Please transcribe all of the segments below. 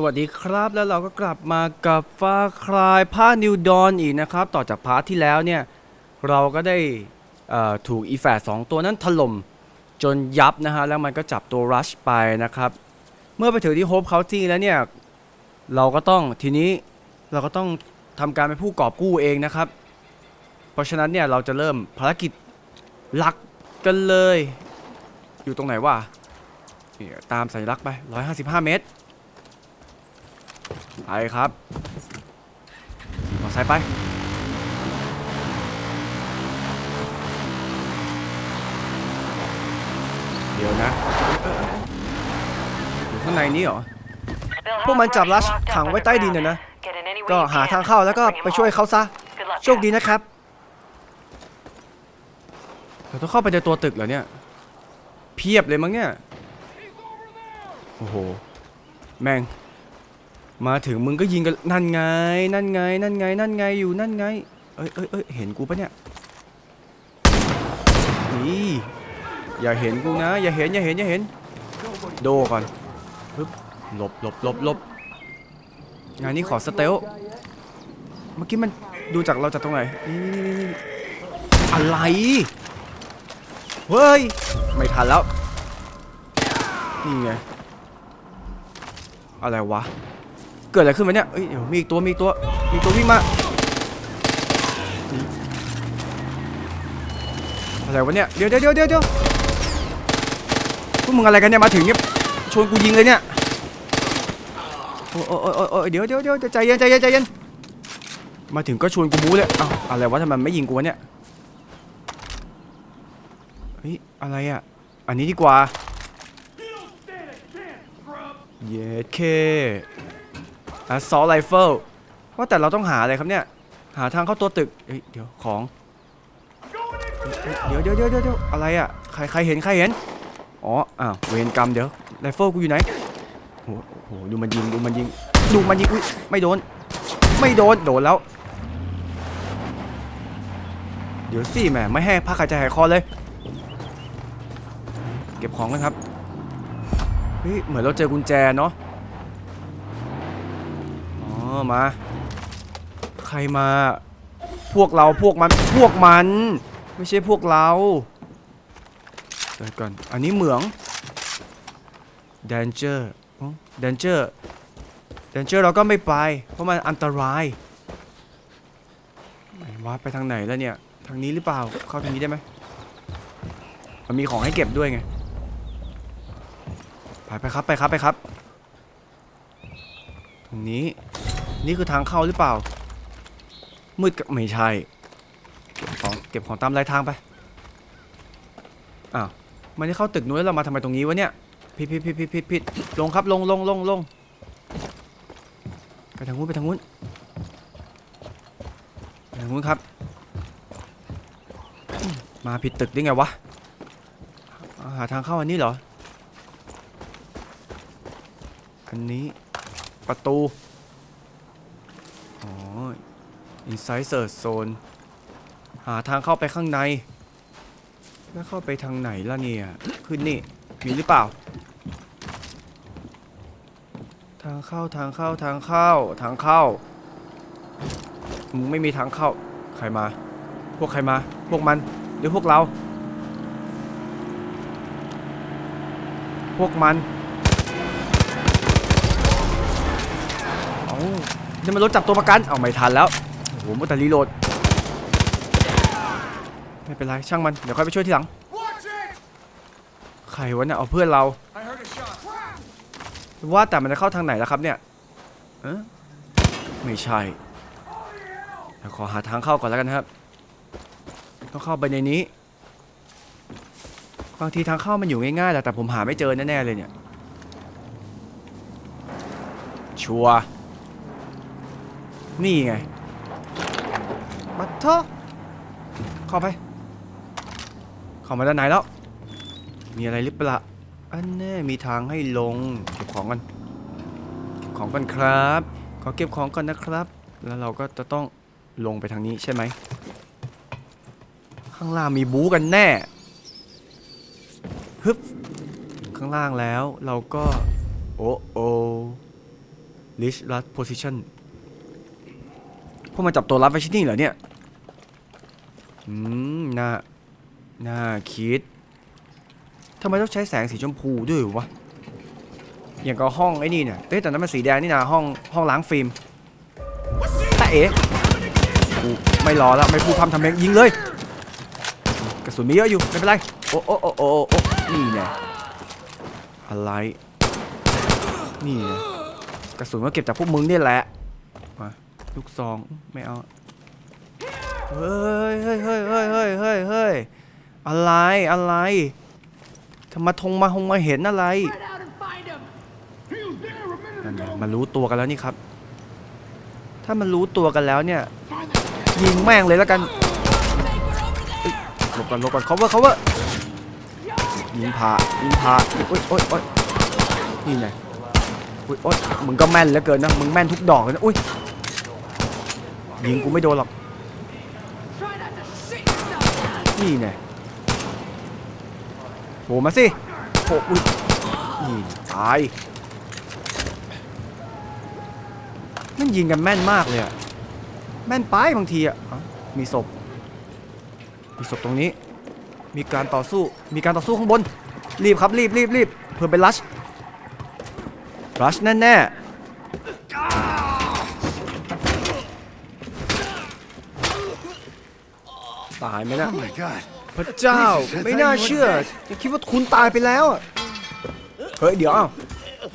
สวัสดีครับแล้วเราก็กลับมากับฟ้าคลายผ้านิวดอนอีกนะครับ ต่อจากพาร์ทที่แล้วเนี่ย เราก็ได้ถูกอีแฝดสองตัวนั้นถล่มจนยับนะฮะ แล้วมันก็จับตัวรัชไปนะครับ เมื่อไปถึงที่โฮปเคาน์ตี้แล้วเนี่ย เราก็ต้องทีนี้เราก็ต้องทำการเป็นผู้กอบกู้เองนะครับ เพราะฉะนั้นเนี่ยเราจะเริ่มภารกิจหลักกันเลย อยู่ตรงไหนวะตามสัญลักษณ์ไป 155 เมตร ไปครับมอไซค์ไป เดี๋ยวนะอยู่ข้างในนี้เหรอ พวกมันจับลัชขังไว้ใต้ดินน่ะนะ ก็หาทางเข้าแล้วก็ไปช่วยเขาซะ โชคดีนะนะครับเราต้องเข้าไปในตัวตึกเหรอเนี่ย เพียบเลยมั้งเนี่ย โอ้โห แม่ง มาถึงมึงก็ยิงกันนั่นไง นั่นไง นั่นไง นั่นไงอยู่นั่นไง เอ้ยเอ้ยเอ้ยเห็นกูปะเนี่ยนี่อย่าเห็นกูนะ อย่าเห็นอย่าเห็นอย่าเห็น โดก่อนปึ๊บหลบหลบหลบหลบงานนี้ขอสเตลเมื่อกี้มันดูจากเราจากตรงไหนนี่นี่นี่นี่อะไร เฮ้ย ไม่ทันแล้ว นี่ไง อะไรวะ เกิดอะไรขึ้นวะเนี่ยเอ้ยเดี๋ยวมีอีกตัวมีอีกตัวมีอีกตัววิ่งมาอะไรวะเนี่ยเดี๋ยวเดี๋ยวเดี๋ยวเดี๋ยวพวกมึงอะไรกันเนี่ยมาถึงเนี่ยชวนกูยิงเลยเนี่ยโอ้โอ้โอ้โอ้โอ้เดี๋ยวเดี๋ยวเดี๋ยวใจเย็นใจเย็นใจเย็นมาถึงก็ชวนกูบู๊เลยเอ้าอะไรวะทำไมไม่ยิงกูวะเนี่ยเฮ้ยอะไรอะอันนี้ดีกว่าเยเค assault rifle ว่าแต่เราต้องหาอะไรครับเนี่ย หาทางเข้าตัวตึกเฮ้ยเดี๋ยวของเดี๋ยวเดี๋ยวเดี๋ยวเดี๋ยวอะไรอะใครใครเห็นใครเห็นอ๋ออ้าวเวรกรรมเดี๋ยวไรเฟิลกูอยู่ไหนโอ้โหดูมันยิงดูมันยิงดูมันยิงอุ้ยไม่โดน ไม่โดนโดนแล้ว เดี๋ยวสิแหมไม่ให้พักหายใจหายคอเลย เก็บของกันครับเฮ้ยเหมือนเราเจอกุญแจเนาะ ออมา ใครมา พวกเราพวกมันพวกมัน ไม่ใช่พวกเราเดี๋ยวก่อนอันนี้เหมือง danger อ๋อ danger danger เราก็ไม่ไป เพราะมันอันตรายไหนวาไปทางไหนแล้วเนี่ย ทางนี้หรือเปล่า เข้าทางนี้ได้ไหมมันมีของให้เก็บด้วยไง ไปไปครับไปครับไปครับ ตรงนี้ นี่คือทางเข้าหรือเปล่า มืดกไม่ใช่ เก็บของเก็บของตามรายทางไป อ้าวม่ได้เข้าตึกนู้นแล้วเรามาทำไมตรงนี้วะเนี่ยผิดผิดผิดผิดผิดผิดลงครับลงลงลงลงไปทางนู้นไปทางนู้นไปทางนู้นครับ มาผิดตึกได้ไงวะ หาทางเข้าอันนี้เหรอ อันนี้ประตู อ๋อ Inside Search Zone หาทางเข้าไปข้างใน แล้วเข้าไปทางไหนล่ะเนี่ย ขึ้นนี่มีหรือเปล่า ทางเข้าทางเข้าทางเข้าทางเข้า มึงไม่มีทางเข้า ใครมา พวกใครมา พวกมันหรือพวกเรา พวกมันเอานี่มันรถจับตัวประกัน เอาไม่ทันแล้ว หมัแต่รีโหลด ไม่เป็นไรช่างมัน เดี๋ยวค่อยไปช่วยทีหลัง ใครวะเนี่ยเอาเพื่อนเรา ว่าแต่มันจะเข้าทางไหนแล้วครับเนี่ยเอะไม่ใช่เดี๋ยวขอหาทางเข้าก่อนแล้วกันครับ ต้องเข้าไปในนี้ บางทีทางเข้ามันอยู่ง่ายๆแหละแต่ผมหาไม่เจอแน่ๆเลยเนี่ย ชัวนี่ไง มาเถอะเข้าไป เข้ามาด้านในแล้ว มีอะไรหรือเปล่าอันแน่มีทางให้ลง เก็บของกันเก็บของกันครับ ขอเก็บของก่อนนะครับ แล้วเราก็จะต้องลงไปทางนี้ใช่ไหม ข้างล่างมีบู๊กันแน่ฮึบข้างล่างแล้วเราก็ โอ้โอ Leash Rust Position วกมันจับตัวรับไว้ที่นี่เหรอเนี่ย อืม น่า น่าคิด ทำไมต้องใช้แสงสีชมพูด้วยวะ อย่างกับห้องไอ้นี่เนี่ยเอ้ยแต่นั้นมันสีแดงนี่นะห้องห้องล้างฟิล์มแต่เอ๋กูไม่รอแล้วไม่พูดพร่ำทำเพลงยิงเลย กระสุนมีเยอะอยู่ไม่เป็นไร โอ้โอ้โอ้โอ้โอ้นี่ไงอะไร นี่ไงกระสุนก็เก็บจากพวกมึงนี่แหละ ลูกซองไม่เอา เฮ้ยเฮ้ยเฮ้ยเฮ้ยเฮ้ยเฮ้ยเฮ้ยอะไรอะไรทำไมาทงมาหงมาเห็นอะไรนั่นไงมันรู้ตัวกันแล้วนี่ครับ ถ้ามันรู้ตัวกันแล้วเนี่ยยิงแม่งเลยแล้วกันหลบก่อนหลบก่อน cover cover ยิงผายิงผาโอ๊ยโอ๊ยโอ๊ยนี่ไงอุ๊ยโอ๊ยมึงก็แม่นเหลือเกินนะ มึงแม่นทุกดอกเลยนะ อุ้ย ยิงกูไม่โดนหรอก นี่ไงโผล่มาสิโผล่อุ้ยนี่ตายนั่นยิงกันแม่นมากเลยอะแม่นไปบางทีอะเอ้ามีศพ มีศพตรงนี้ มีการต่อสู้ มีการต่อสู้ข้างบน รีบครับรีบรีบรีบเพื่อไปรัชรัชแน่แน่ๆ ตายไหมนะ Oh my god. พระเจ้าไม่น่าเชื่อจะคิดว่าคุณตายไปแล้วอะเฮ้ยเดี๋ยวเอ้า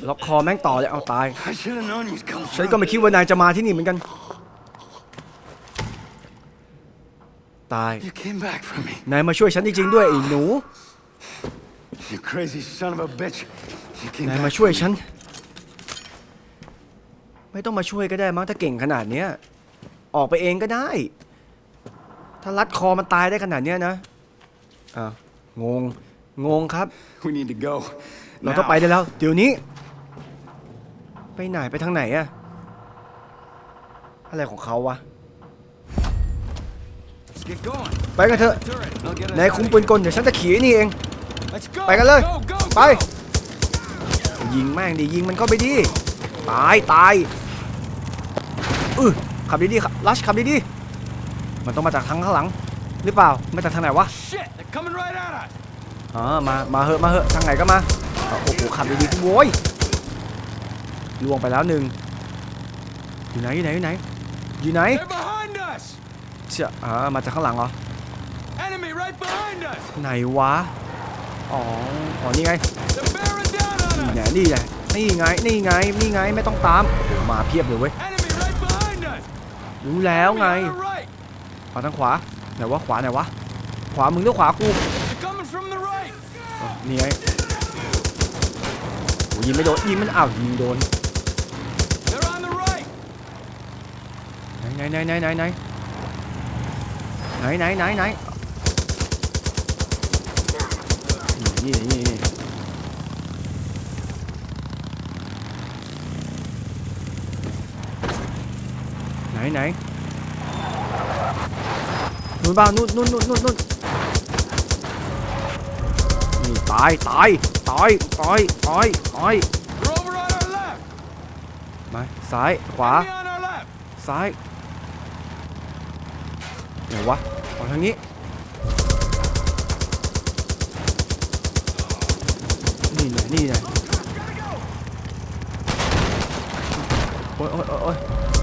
ล็อกคอแม่งต่อเลยเอาตาย I should have known you'd come ฉันก็ไม่คิดว่านายจะมาที่นี่เหมือนกัน ตาย You came back for me. นายมาช่วยฉันจริงๆด้วยไอ้หนู You crazy son of a bitch. You came นาย back มาช่วย for me. ฉัน ไม่ต้องมาช่วยก็ได้มั้งถ้าเก่งขนาดเนี้ย ออกไปเองก็ได้ ถ้ารัดคอมันตายได้ขนาดเนี้ยนะอ้าวงง งงครับ We need to go. เราต้องไปได้แล้ว เดี๋ยวนี้ ไปไหนไปทางไหนอะอะไรของเขาวะ Let's get going. ไปกันเถอะ Turret. I'll get us นาย out คุม of ปืนกลเดี๋ยวฉันจะขี่ไอ้นี่เอง here. Let's go. ไปกันเลย Go, go, ไป go. ยิงแม่งดิยิงมันเข้าไปดิ ตายตายอือขับดีๆขับลัชขับดีๆ มันต้องมาจากทางข้างหลัง หรือเปล่ามาจากทางไหนวะ Shit, they're coming right at us. อ๋อมามาเหอะมาเหอะทางไหนก็มาอ๋อโอ้โหขับดีๆโว้ยล่วงไปแล้วหนึ่งอยู่ไหนอยู่ไหนอยู่ไหนอยู่ไหน They're behind us. เชื่ออ่ามาจากข้างหลังเหรอ Enemy right behind us. ไหนวะอ๋ออ๋อนี่ไง They're bearing down on นี่ us. ไงนี่ไงนี่ไงนี่ไงนี่ไงไม่ต้องตามโอ้โหมาเพียบเลยเว้ย Enemy right behind us. รู้แล้วไง มาทางขวาไหนวะขวาไหนวะขวามึงหรือขวากูนี่ไงโอ้ยิงไม่โดนยิงมันอ้าวยิงโดนไหนไหนไหนไหนไหนไหนไหนไหนไหนนี่นี่นี่ไหนไหน นู่นบ้างนู่นนู่นนู่นนู่นนู่นนี่ตายตายตายตายตายตายมาซ้ายขวาซ้ายไหนวะออกทางนี้นี่ไงนี่ไงโอ้ยโอ้ยโอ้ยโอ้ย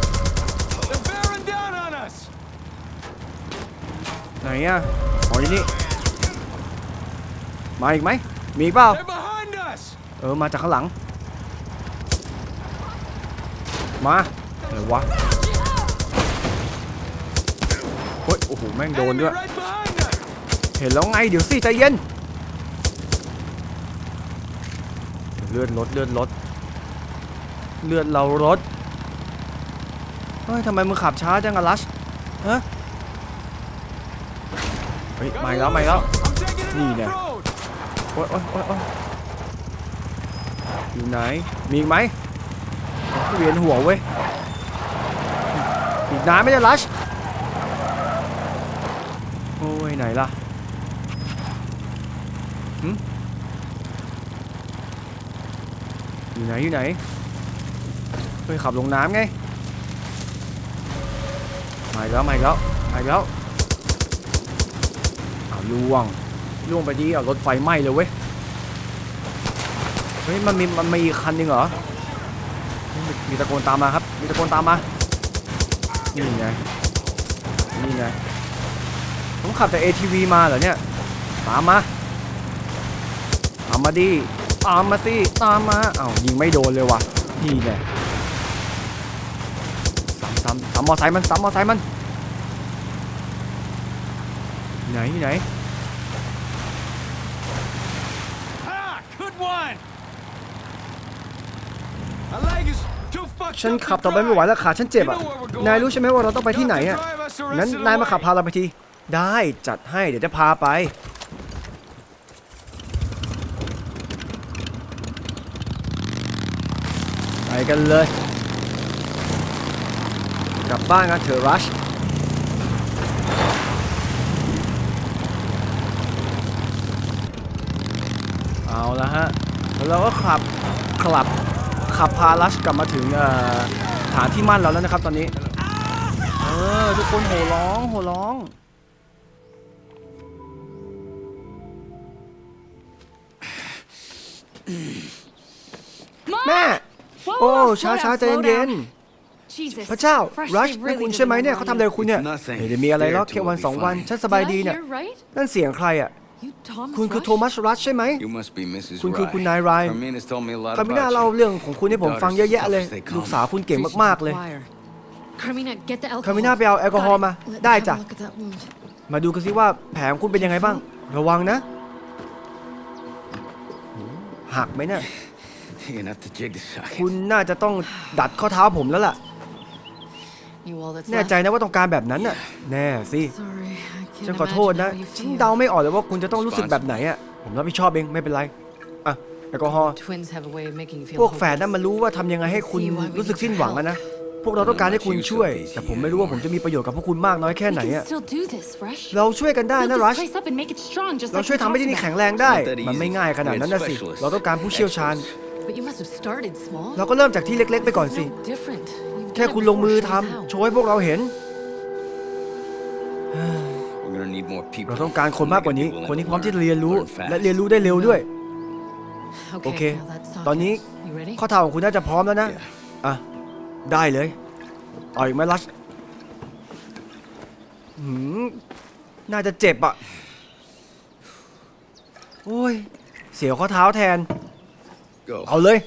ไหนอะอ๋ออยู่นี่มาอีกไหมมีอีกเปล่า They're behind us. เออมาจากข้างหลัง มาไหนวะโอ้ยโอ้โหแม่งโดน Enemy ด้วย right behind us. เห็นแล้วไงเดี๋ยวสิใจเย็นเลือดลดเลือดลดเลือดเราลดเฮ้ยทำไมมึงขับช้าจังอะลัชฮะเฮ้ยมาอีกแล้วมาอีกแล้ว loadout. I'm taking it Gì nè? off-road. โอ๊ยโอ๊ยโอ๊ยโอ๊ยอยู่ไหน มีอีกไหมเวียนหัวเว้ย อีกนานไม่ได้ลัช โอ้ย ไหนล่ะหึอยู่ไหน อยู่ไหนเพื่อขับลงน้ำไงมาอีกแล้วมาอีกแล้วมาอีกแล้ว ล่วงล่วงไปดีเอารถไฟไหม้เลยเว้ยเฮ้ยมันมีมันมีคันหนึงเหรอมีตะโกนตามมาครับ มีตะโกนตามมานี่ไงนี่ไงผมขับแต่ ATV มาเหรอเนี่ยตามมาตามมาดิตามมาสิตามมาอ้าวยิงไม่โดนเลยว่ะนี่ไงซ้ำซ้ำซ้ำมอไซค์มันซ้ำมอไซค์มันไหนไหน Ah, good one. My leg is too fucked ฉัน up to ขับต่อไปไม่ไหว drive. แล้วขาฉันเจ็บ You อะ know where we're going. นายรู้ใช่ไหมว่าเราต้องไปที่ไหน Don't อะ drive us the งั้น rest of the นายมาขับ way. พาเราไปที ได้จัดให้เดี๋ยวจะพาไป ไปกันเลย กลับบ้านกันเถอะรัช เอาละฮะ แล้วเราก็ขับขับขับพาลัชกลับมาถึงเอ่อฐานที่มั่นเราแล้วนะครับตอนนี้ เออ ทุกคนโห่ร้องโห่ร้องแม่ Whoa, โอ้ whoa, ช้า slow ช้า down, ใจ slow เย็น down. Jesus. ๆพระเจ้า Fresh, รัช they นั่น really คุณ did ใช่ไหม the เนี่ย wrong เขาทำอะไรกับคุณเนี่ย It's nothing. ไม่ได้มีอะไรหรอก Dare แค่ to, วัน we'll สอง be วัน fine. ฉันสบายดี Did I นะ hear right? นั่นเสียงใครอะ You Thomas คุณคือ Rush? โทมัสรัชใช่ไหม You must be Mrs. คุณคือ Rye. คุณนายราย Carmina's told me a lot คามิน่า about เล่า you. เรื่องของคุณให้ผมฟังเยอะแยะเลย Daughters, tough as they come. ลูกสาวคุณเก่งมาก ๆ เลย Wire. Carmina, get the alcohol. คามิน่าไปเอาแอลกอฮอล์มา Let me ได้ have a จ้ะ look at that wound. มาดูกันสิว่าแผลของคุณเป็นยังไงบ้าง ระวังนะ หักไหมเนี่ย You're gonna have to jig the socket. คุณน่าจะต้องดัดข้อเท้าผมแล้วล่ะ You all that's แน่ใจ left. นะว่าต้องการแบบนั้นน่ะ แน่สิ Sorry, I can't ฉันขอโทษ imagine นะ how you ฉัน feel. เดาไม่ออกเลยว่าคุณจะต้องรู้สึกแบบไหนอะ ผมรับผิดชอบเองไม่เป็นไรอะแอลกอฮอล์ Twins have a way of making you feel พวกแฝด hopeless. นั้นมันรู้ว่าทำยังไงให้คุณรู้สึกสิ้นหวังอะนะ พวกเราต้องการให้คุณช่วย แต่ผมไม่รู้ว่าผมจะมีประโยชน์กับพวกคุณมากน้อยแค่ We ไหน can อะ still do this, Rush. เราช่วยกันได้ Build นะ this รัช place up and make it strong, just เรา like ช่วย we ทำให้ talked ที่นี่ about. แข็งแรงได้ Not that มันไม่ easy. ง่ายขนาดนั้นนะสิ We had เราต้องการผู้เชี่ยวชาญ But you must have started small. เราก็เริ่มจากที่เล็ก ๆ ไปก่อนสิ No different. You've แค่ done it คุณลง before, มือ show ทำ us how. โชว์ให้พวกเราเห็น เราต้องการคนมากกว่านี้ People คนที่ willing พร้อม to ที่จะเรียนรู้ learn fast. และเรียนรู้ได้เร็วด้วย โอเค Okay, now that's ตอนนี้ You ready? ข้อเท้าของคุณน่าจะพร้อมแล้วนะ Yeah. อะ ได้เลยเอาอีกไหมรัชหืมน่าจะเจ็บอะ โอ้ย เสียวข้อเท้าแทน Go. เอาเลย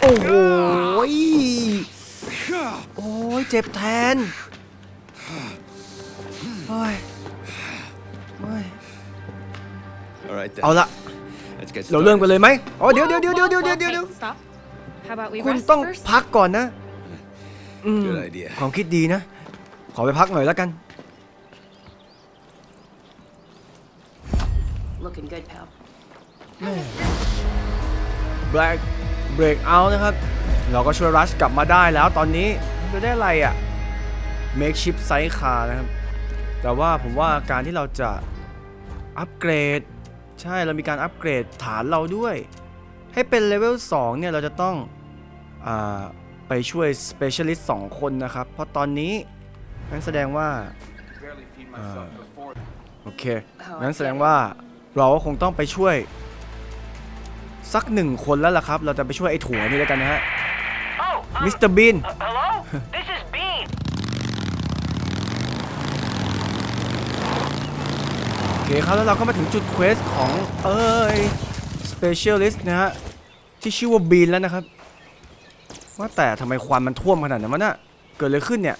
โอ้โห ยโอ้ยเจ็บแทนโอ้ยโอ้ย All right เอา then. ละ Let's get เราเริ่มกัน started. เลยไหมอ๋อเดี๋ยวเดี๋ยวเดี๋ยวเดี๋ยวเดี๋ยวเดี๋ยวเดี๋ยว Okay, stop. How about we คุณ rest ต้อง first? พักก่อนนะ อืม Good idea. ความคิดดีนะ ขอไปพักหน่อยแล้วกัน Looking good, pal. แบล็กเบรกเอานะครับ เราก็ช่วยรัชกลับมาได้แล้วตอนนี้ จะได้อะไรอะ่ะ make ship size car นะครับ แต่ว่าผมว่าการที่เราจะอัปเกรด ใช่เรามีการอัปเกรดฐานเราด้วย ให้เป็นเลเวล2เนี่ย เราจะต้องอาไปช่วย specialist 2 คนนะครับ เพราะตอนนี้งั้นแสดงว่าอ่าโอเคงั้นแสดงว่าเราก็คงต้องไปช่วย สักหนึ่งคนแล้วล่ะครับ เราจะไปช่วยไอ้ถั่วนี่แล้วกันนะฮะ Oh, um, มิสเตอร์บีน uh, hello? This is Bean. โอเคครับแล้วเราก็มาถึงจุดเควสของเอ้ย Specialist นะฮะ ที่ชื่อว่าบีนแล้วนะครับ ว่าแต่ทำไมควันมันท่วมขนาดนั้นวะน่ะเกิดอะไรขึ้นเนี่ย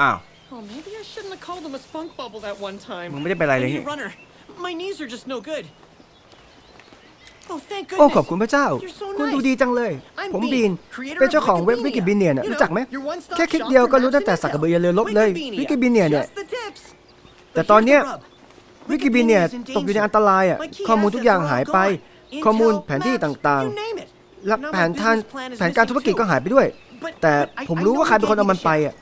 อ้าว Oh, maybe I shouldn't have called him a spunk bubble that one time. มึงไม่ได้เป็นไรเลย I นี่ need a runner. My knees are just no good. Oh, thank โอ้ goodness. ขอบคุณพระเจ้า You're so คุณ nice. ดูดีจังเลย I'm ผม Bean, บีน creator เป็นเจ้าของ of เว็บวิกิบีเนีย You เนี่ย know, รู้จักไหม your one-stop แค่คลิก shop เดียว for ก็รู้ maps ตั้งแต่ and สักกระ intel. เบือยันเรือรบเลย Wikipedia. วิกิบีเนียเนี่ย Just the tips. แต่ But ตอน here's เนี้ย the rub. วิกิบีเนีย Wikipedia's in ตกอยู่ใน danger. อันตรายอะ My key ข้อมูลทุกอย่าง assets are หาย all ไป gone. ข้อมูล Intel, แผนที่ maps, ต่าง you name it. ๆและ Now แผ my นทาง business plan is แผนการ missing ธุรกิจ too. ก็หายไปด้วย But- แต่ but I- ผม I รู้ know ว่าใคร who เป็นคน gave เอา me มัน the ไป ship. อะ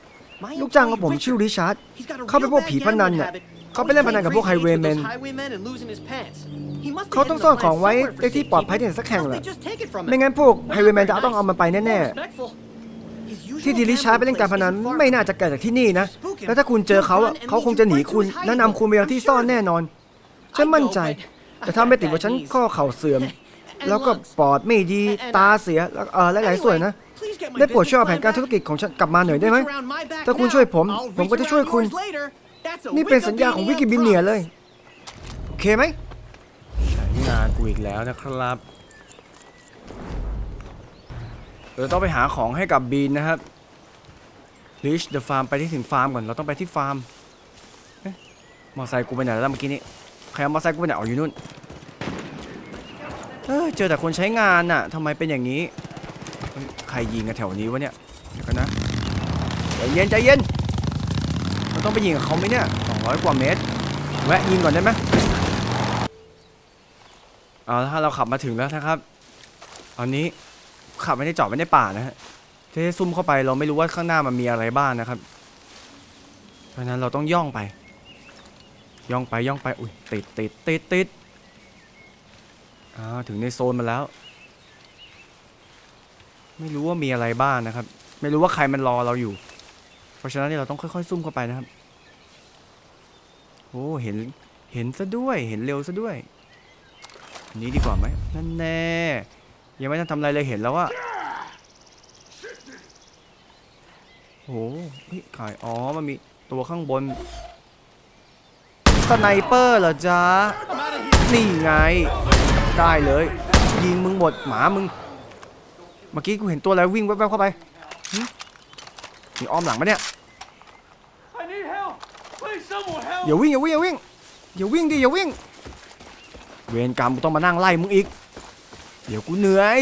My ลูกจ้างของ employee, ผม Richard. ชื่อริชาร์ด He's got a เขาเป็น real พวก bad ผีพนัน gambling น่ะ habit. เขาไปเล่นพนันกับพวกไฮเวย์แมนเขาต้องซ่อนของไว้ในที่ปลอดภัยที่ไหนสักแห่งแหละไม่งั้นพวกไฮเวย์แมนจะต้องเอามันไปแน่ๆ ที่ดิลิชาร์ดไปเล่นการพนันไม่น่าจะไกลจากที่นี่นะ แล้วถ้าคุณเจอเขาอะเขาคงจะหนีคุณและนำคุณไปยังที่ซ่อนแน่นอน ฉันมั่นใจ แต่ถ้าไม่ติดว่าฉันข้อเข่าเสื่อม แล้วก็ปอดไม่ดี ตาเสียแล้วเออหลายๆส่วนนะได้โปรดช่วยเอาแผนการธุรกิจของฉันกลับมาหน่อยได้ไหมถ้าคุณช่วยผม ผมก็จะช่วยคุณ นี่เป็นสัญญาของวิกิบิเนียเลย โอเคไหมใช้งานกูอีกแล้วนะครับเราต้องไปหาของให้กับบีนนะครับ Reach the farm ไปที่ถึงฟาร์มก่อน เราต้องไปที่ฟาร์มเอ๊ะมอไซค์กูไปไหนแล้วเมื่อกี้นี้ ใครเอามอไซค์กูไปไหนอ๋ออยู่นู่น เออเจอแต่คนใช้งานน่ะทำไมเป็นอย่างนี้เฮ้ยใครยิงกันแถวนี้วะเนี่ย เดี๋ยวกันนะ ใจเย็นใจเย็นเรา ต้องไปยิงกับเขาไหมเนี่ย200 กว่าเมตร แวะยิงก่อนได้ไหมเอาถ้าเราขับมาถึงแล้วนะครับ ตอนนี้ขับไม่ได้จอดไม่ได้ป่านะฮะเทซุ่มเข้าไปเราไม่รู้ว่าข้างหน้ามันมีอะไรบ้างนะครับ เพราะนั้นเราต้องย่องไป ย่องไปย่องไปอุ้ยติดติดติดติดอ่าถึงในโซนมาแล้ว ไม่รู้ว่ามีอะไรบ้างนะครับ ไม่รู้ว่าใครมันรอเราอยู่ ราะฉะนั้นเนี่ยเราต้องค่อยๆ ซุ่มเข้าไปนะครับ โอ้เห็นเห็นซะด้วยเห็นเร็วซะด้วยอันนี้ดีกว่าไหมนั่นแน่ยังไม่ทันทำอะไรเลยเห็นแล้วว่าโอ้ยขายอ๋อมันมีตัวข้างบนสไนเปอร์เหรอจ๊ะนี่ไง ได้เลย ยิงมึงหมดหมามึง เมื่อกี้กูเห็นตัวอะไรวิ่งแวบๆเข้าไปมีอ้อมหลังปะเนี่ย อย่าวิ่งอย่าวิ่งอย่าวิ่งอย่าวิ่งดิอย่าวิ่ง เวรกรรมกูต้องมานั่งไล่มึงอีก เดี๋ยวกูเหนื่อย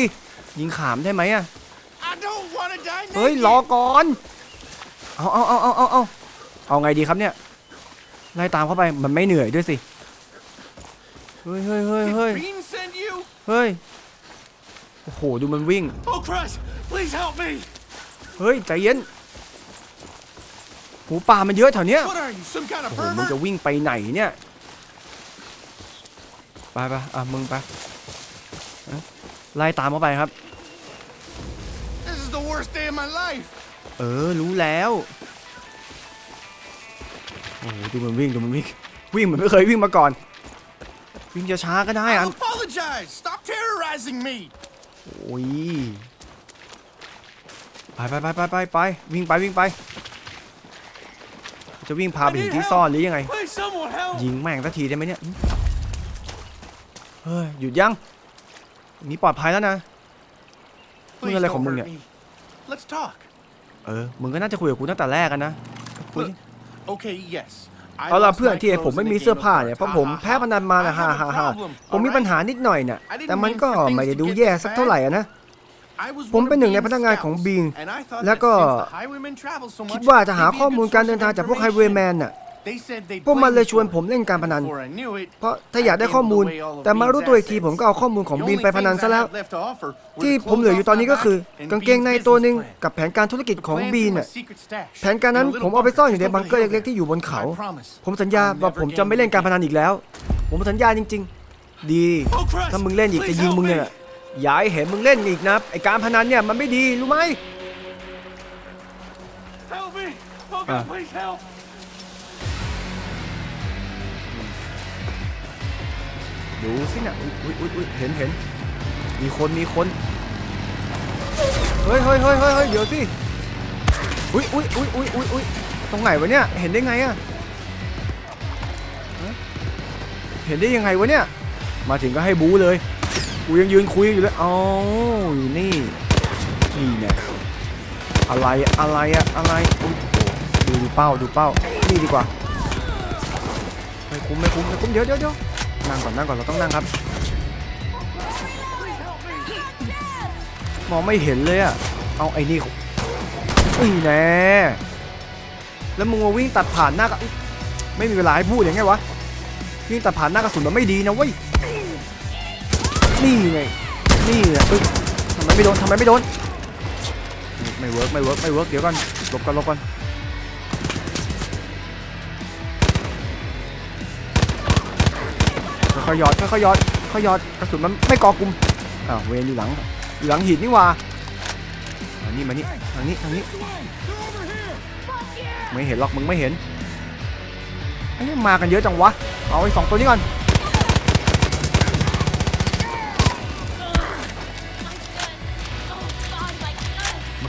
ยิงขามได้ไหมอะเฮ้ยรอก่อน เอาเอาเอาเอาเอาเอาเอาไงดีครับเนี่ย ไล่ตามเข้าไปมันไม่เหนื่อยด้วยสิ เฮ้ยเฮ้ยเฮ้ยเฮ้ยเฮ้ย โอ้โหดูมันวิ่ง เฮ้ยใจเย็น หมูป่ามันเยอะแถวเนี้ย What are you, some kind of โอ้โหมึง pervert? จะวิ่งไปไหนเนี่ย ไปไปอะมึงไปเอ้ยไล่ตามเข้าไปครับ This is the worst day of my life! เออ รู้แล้ว โอ้โหดูมันวิ่ง ดูมันวิ่ง วิ่งเหมือนไม่เคยวิ่งมาก่อน วิ่งจะช้าๆก็ได้อัน I apologize! Stop terrorizing me! โอ้ย ไปไปไปไปไปไปวิ่งไปวิ่งไป จะวิ่งพาไปถึงที่ซ่อนหรือยังไง Please, someone help! ยิงแม่งสักทีได้ไหมเนี่ยเฮ้ยหยุดยังนี่ปลอดภัยแล้วนะมึง Please อะไร don't ของมึง hurt เนี่ย me. Let's talk. เออมึงก็น่าจะคุยกับกูตั้งแต่แรกกันนะคุย Look, okay, yes. I เอาล่ะ lost เพื่อน my ที่ไอ้ผม clothes ไม่ in มี the เสื้อ game ผ้า of เนี่ย cards. เพราะผม Ha, ha, แพ้ ha. พนันมานะ I ฮ่า have a ฮ่าฮ่า problem, ผมมี alright? ปัญหานิดหน่อยน่ะ I didn't แต่มัน mean ก็ for things ไม่ได้ to ดู get แย่สัก bad. เท่าไหร่อะนะ I was ผม one of เป็นหนึ่งใน Bean's พนักงานของ scouts, Bean and I thought แล้ว that ก็ since the highwaymen travel so คิด much, ว่าจะหา they'd be ข้อ a good มูลการ source เดิ of นทางจากพวกไฮเวย์แมน information. น่ะ They said they'd พวกมัน play เลย me ชวน for ผมเล่นการพนัน Before I knew it, เพราะถ้าอยากได้ข้อมูล แต่มารู้ตัวอีกทีผมก็เอาข้อมูลของ the บีน only ไปพนัน things ซะ I แล้ว had left to offer were ที่ the ผมเหลืออยู่ตอนนี้ก็คือ clothes off my กาง back เกง and ใน Bean's ตัวหนึ่ง business plan. กับแผนการธุรกิจของ Planned บีน from a น่ะ secret stash แผนการนั้น in a little ผมเอาไปซ่อนอยู่ใน bunker บังเกอร์ just over เล็กๆที่อยู่บนเขา I promise. ผมสัญญา I'll ว่า never ผมจะไม่เล่นการพนันอีกแล้ว ผมสัญญาจริง ๆ ดี Oh, Christ! ถ้ามึงเล่นอีกจะ Please ยิง help มึง me. เนี่ย อย่าให้เห็นมึงเล่นอีกนะไอการพนันเนี่ยมันไม่ดีรู้ไหม Help me! Oh God, Ah. please help! ดูสิน่ะอุ้ยอุ้ยอุ้ยเห็นเห็นมีคนมีคนเฮ้ยเฮ้ยเฮ้ยเฮ้ยเฮ้ยเดี๋ยวสิอุ้ยอุ้ยอุ้ยอุ้ยอุ้ยอุ้ยตรงไหนวะเนี่ยเห็นได้ไงอะฮะเห็นได้ยังไงวะเนี่ยมาถึงก็ให้บู๊เลย กูยังยืนคุยอยู่เลยอ๋ออยู่นี่ นี่เนี่ยอะไรอะอะไรอะอะไรอุ๊ยโอ้โหดูดูเป้าดูเป้า นี่ดีกว่าไม่คุ้มไม่คุ้มไม่คุ้มเดี๋ยวเดี๋ยวเดี๋ยวนั่งก่อนนั่งก่อนเราต้องนั่งครับมองไม่เห็นเลยอะเอาไอ้นี่นี่แน่แล้วมึงมาวิ่งตัดผ่านหน้ากับไม่มีเวลาให้พูดอย่างไงวะวิ่งตัดผ่านหน้ากระสุนมันไม่ดีนะเว้ย นี่ไง นี่ไงปึ๊บทำไมไม่โดนทำไมไม่โดน ไม่เวิร์กไม่เวิร์กไม่เวิร์กเดี๋ยวก่อนหลบก่อนหลบก่อนค่อยๆหยอดค่อยๆหยอดค่อยๆหยอดกระสุนมันไม่ก่อกลุ่มอ้าวเวนอยู่หลังอยู่หลังหินนี่หว่ามานี่มานี่ทางนี้ทางนี้ไม่เห็นหรอกมึงไม่เห็นไอ้มากันเยอะจังวะเอาไอ้สองตัวนี้ก่อน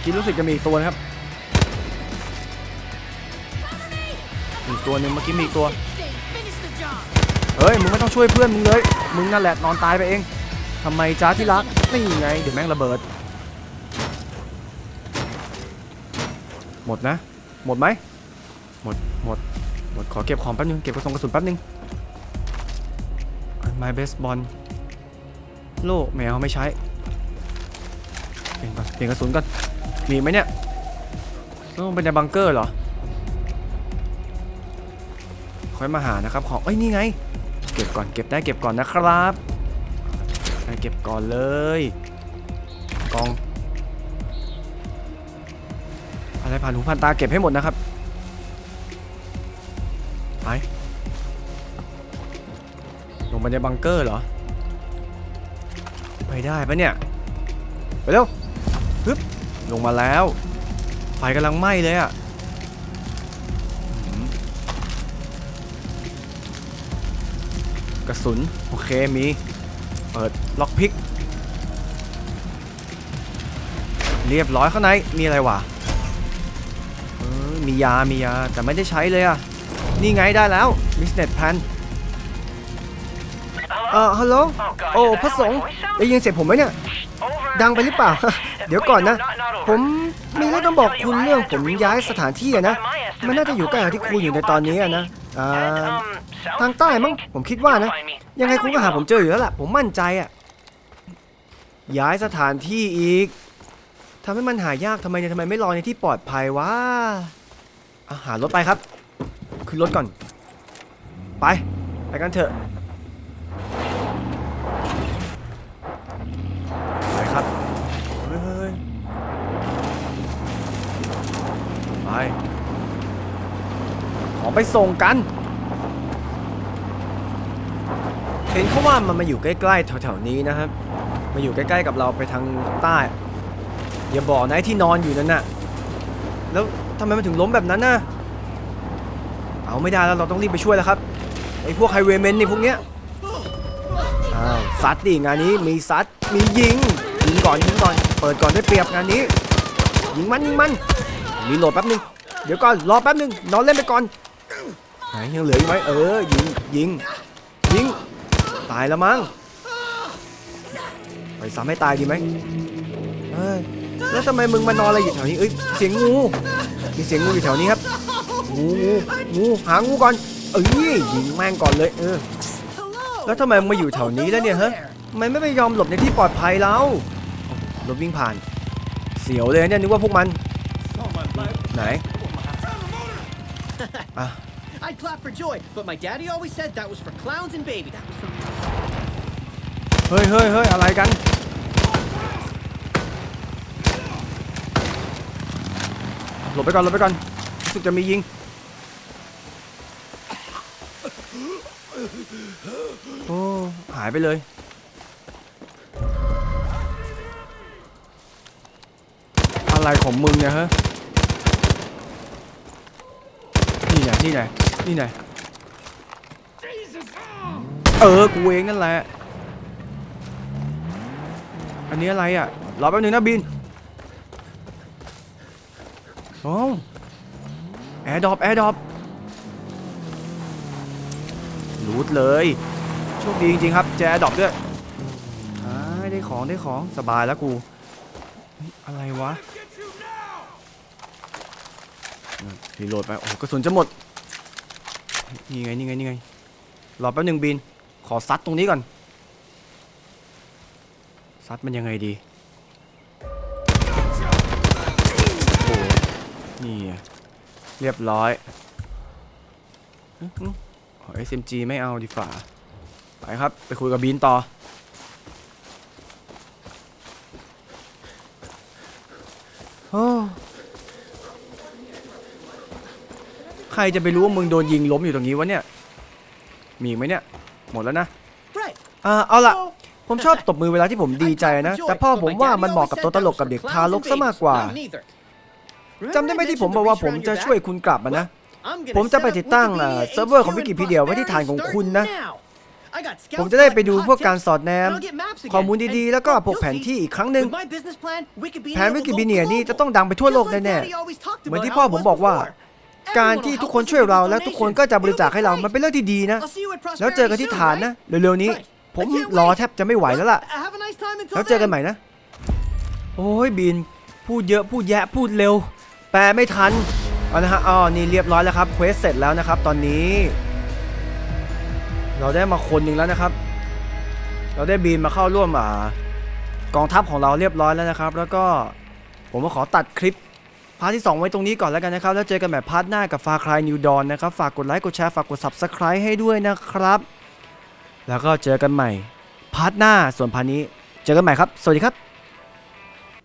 เมื่อกี้รู้สึกจะมีอีกตัวนะครับอีกตัวหนึ่งเมื่อกี้มีอีกตัว เฮ้ย มึงไม่ต้องช่วยเพื่อนมึงเลย มึงนั่นแหละนอนตายไปเองทำไมจ้าที่รัก นี่ไง เดี๋ยวแม่งระเบิด หมดนะ หมดไหม หมด หมด หมด ขอเก็บของแป๊บนึง เก็บกระสุนกระสุนแป๊บนึง My best ball โล่แมวไม่ใช้ เปลี่ยนก่อนเปลี่ยนกระสุนก่อน มีไหมเนี่ยต้องเป็นในบังเกอร์เหรอค่อยมาหานะครับของเอ้ยนี่ไง เก็บก่อนเก็บได้เก็บก่อนนะครับไปเก็บก่อนเลยกองอะไรผ่านหูผ่านตาเก็บให้หมดนะครับไปลงไปในบังเกอร์เหรอไปได้ปะเนี่ยไปเร็ว ลงมาแล้ว ไฟกำลังไหม้เลยอะกระสุน โอเคมี เปิดล็อกพิก เรียบร้อยข้างใน มีอะไรวะเออมียา มียา แต่ไม่ได้ใช้เลยอะนี่ไงได้แล้ว business plan เออฮัลโหลโอ้พระสงฆ์ได้ยินเสียงผมไหมเนี่ย ดังไปหรือเปล่า เดี๋ยวก่อนนะ ผมมีเรื่องต้องบอกคุณเรื่องผมย้ายสถานที่อะนะ มันน่าจะอยู่ใกล้กับที่คุณอยู่ในตอนนี้อะนะอ่าทางใต้มั้งผมคิดว่านะ ยังไงคุณก็หาผมเจออยู่แล้วล่ะ ผมมั่นใจอะย้ายสถานที่อีกทำให้มันหายากทำไมเนี่ยทำไมไม่รอในที่ปลอดภัยวะอาหารรถไปครับ ขึ้นรถก่อน ไป ไปกันเถอะ ขอไปส่งกัน เห็นเขาว่ามันมาอยู่ใกล้ๆแถวๆนี้นะครับ มาอยู่ใกล้ๆกับเราไปทางใต้ อย่าบอกนะไอ้ที่นอนอยู่นั่นน่ะ แล้วทำไมมันถึงล้มแบบนั้นน่ะ เอาไม่ได้แล้วเราต้องรีบไปช่วยแล้วครับ ไอ้พวกไฮเวย์เมนนี่พวกเนี้ย อ้าวซัดดิงานนี้มีซัดมียิงยิงก่อนยิงก่อน เปิดก่อนได้เปรียบงานนี้ ยิงมันยิงมัน รีโหลดแป๊บนึง เดี๋ยวก่อนรอแป๊บนึงนอนเล่นไปก่อนไหนยังเหลืออยู่ไหมเออยิงยิงยิงตายแล้วมั้งไปซ้ำให้ตายดีไหมเอ้ยแล้วทำไมมึงมานอนอะไรอยู่แถวนี้เอ้ยเสียงงูมีเสียงงูอยู่แถวนี้ครับงูงูงูหางูก่อนเอ้ยยิงแม่งก่อนเลยเออแล้วทำไมมาอยู่แถวนี้แล้วเนี่ยฮะทำไมไม่ไปยอมหลบในที่ปลอดภัยแล้วรถวิ่งผ่าน เสียวเลยเนี่ยนึกว่าพวกมัน ไหนอะ I'd clap for joy, but my daddy always said that was for clowns and baby. That was for เฮ้ยเฮ้ยเฮ้ยอะไรกัน หลบไปก่อนหลบไปก่อนรู้สึกจะมียิง โอ้ หายไปเลย อะไรของมึงเนี่ยฮะ นี่ ไงนี่ไงนี่ไงเออกูเองนั่นแหละอันนี้อะไรอะรอแป๊บนึงนะบินโอ้แอร์ดรอปแอร์ดรอปรูดเลยโชคดีจริงๆครับเจอแอร์ดรอปด้วยอ่าได้ของได้ของสบายแล้วกูเฮ้ยอะไรวะอืม รีโหลดไป โอ้โหกระสุนจะหมด นี่ไง นี่ไง นี่ไง รอแป๊บหนึ่งบิน ขอซัดตรงนี้ก่อน ซัดมันยังไงดี โอ้โหนี่เรียบร้อยอื้อหือขอ SMG ไม่เอาดีฝ่า ไปครับ ไปคุยกับบีนต่อ ใครจะไปรู้ว่ามึงโดนยิงล้มอยู่ตรงนี้วะเนี่ย มีอีกไหมเนี่ย หมดแล้วนะอ่าเอาล่ะผมชอบตบมือเวลาที่ผมดีใจนะ แต่พ่อผมว่ามันเหมาะกับตัวตลกกับเด็กทารกซะมากกว่าจำได้ไหมที่ผมบอกว่าผมจะช่วยคุณกลับมานะ ผมจะไปติดตั้งเอ่อเซิร์ฟเวอร์ของวิกิพีเดียไว้ที่ฐานของคุณนะ ผมจะได้ไปดูพวกการสอดแนม ข้อมูลดีๆ แล้วก็พวกแผนที่อีกครั้งหนึ่งแผนวิกิพีเดียนี่จะต้องดังไปทั่วโลกแน่ๆ เหมือนที่พ่อผมบอกว่า การที่ทุกคนช่วยเราแล้วทุกคนก็จะบริจาคให้เรา มันเป็นเรื่องที่ดีนะ แล้วเจอกันที่ฐานนะ เร็วๆนี้ ผมรอแทบจะไม่ไหวแล้วล่ะ แล้วเจอกันใหม่นะ โอ้ยบิน พูดเยอะพูดแยะพูดเร็ว แปลไม่ทันเอานะฮะอ๋อนี่เรียบร้อยแล้วครับเควสเสร็จแล้วนะครับ ตอนนี้ เราได้มาคนหนึ่งแล้วนะครับ เราได้บินมาเข้าร่วมอ่ากองทัพของเราเรียบร้อยแล้วนะครับ แล้วก็ผมก็ขอตัดคลิป พาร์ทที่ 2 ไว้ตรงนี้ก่อนแล้วกันนะครับ แล้วเจอกันแบบพาร์ทหน้ากับฟาคลายนิวดอนนะครับ ฝากกดไลค์ กดแชร์ ฝากกด Subscribe ให้ด้วยนะครับ แล้วก็เจอกันใหม่พาร์ทหน้าส่วนพาร์ทนี้ เจอกันใหม่ครับ สวัสดีครับ